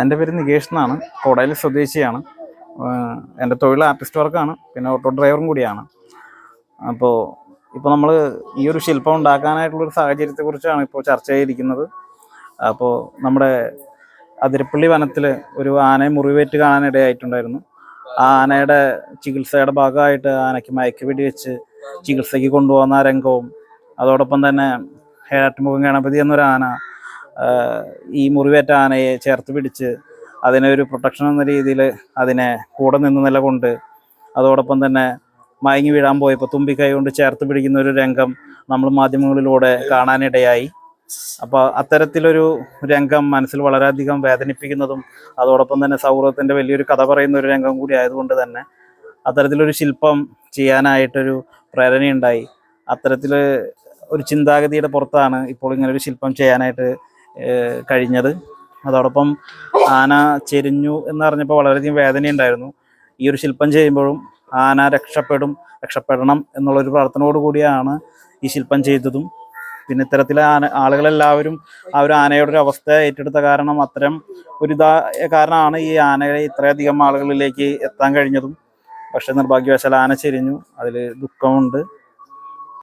എന്റെ പേര് നികേഷ് എന്നാണ്. കോടയിൽ സ്വദേശിയാണ്. എന്റെ തൊഴിൽ ആർട്ടിസ്റ്റ് വർക്കാണ്. പിന്നെ ഓട്ടോ ഡ്രൈവറും കൂടിയാണ്. അപ്പോൾ ഇപ്പോൾ നമ്മൾ ഈ ഒരു ശില്പം ഉണ്ടാക്കാനായിട്ടുള്ളൊരു സാഹചര്യത്തെക്കുറിച്ചാണ് ഇപ്പോൾ ചർച്ച ചെയ്തിരിക്കുന്നത്. അപ്പോൾ നമ്മുടെ അതിരപ്പള്ളി വനത്തിൽ ഒരു ആനയെ മുറിവേറ്റ് കാണാനിടയായിട്ടുണ്ടായിരുന്നു. ആ ആനയുടെ ചികിത്സയുടെ ഭാഗമായിട്ട് ആനയ്ക്ക് മയക്ക് വെച്ച് ചികിത്സയ്ക്ക് കൊണ്ടുപോകുന്ന രംഗവും അതോടൊപ്പം തന്നെ ഏഴാറ്റുമുഖം ഗണപതി എന്നൊരു ആന ഈ മുറിവേറ്റ ആനയെ ചേർത്ത് പിടിച്ച് അതിനെ ഒരു പ്രൊട്ടക്ഷൻ എന്ന രീതിയിൽ അതിനെ കൂടെ നിന്ന് നിലകൊണ്ട് അതോടൊപ്പം തന്നെ മയങ്ങി വീഴാൻ പോയപ്പോൾ തുമ്പിക്കൈ കൊണ്ട് ചേർത്ത് പിടിക്കുന്ന ഒരു രംഗം നമ്മൾ മാധ്യമങ്ങളിലൂടെ കാണാനിടയായി. അപ്പോൾ അത്തരത്തിലൊരു രംഗം മനസ്സിൽ വളരെയധികം വേദനിപ്പിക്കുന്നതും അതോടൊപ്പം തന്നെ സൗഹൃദത്തിന്റെ വലിയൊരു കഥ പറയുന്ന ഒരു രംഗം കൂടി ആയതുകൊണ്ട് തന്നെ അത്തരത്തിലൊരു ശില്പം ചെയ്യാനായിട്ടൊരു പ്രേരണയുണ്ടായി. അത്തരത്തിൽ ഒരു ചിന്താഗതിയുടെ പുറത്താണ് ഇപ്പോൾ ഇങ്ങനെ ഒരു ശില്പം ചെയ്യാനായിട്ട് കഴിഞ്ഞത്. അതോടൊപ്പം ആന ചെരിഞ്ഞു എന്ന് പറഞ്ഞപ്പോൾ വളരെയധികം വേദനയുണ്ടായിരുന്നു. ഈ ഒരു ശില്പം ചെയ്യുമ്പോഴും ആന രക്ഷപ്പെടും രക്ഷപ്പെടണം എന്നുള്ളൊരു പ്രാർത്ഥനയോട് കൂടിയാണ് ഈ ശില്പം ചെയ്തതും. പിന്നെ ഇത്തരത്തിൽ ആന ആളുകളെല്ലാവരും ആ ഒരു ആനയുടെ ഒരു അവസ്ഥ ഏറ്റെടുത്ത കാരണം അത്തരം ഒരു ഇതാ കാരണമാണ് ഈ ആനയെ ഇത്രയധികം ആളുകളിലേക്ക് എത്താൻ കഴിഞ്ഞതും. പക്ഷേ നിർഭാഗ്യവശാൽ ആന ചെരിഞ്ഞു. അതിൽ ദുഃഖമുണ്ട്.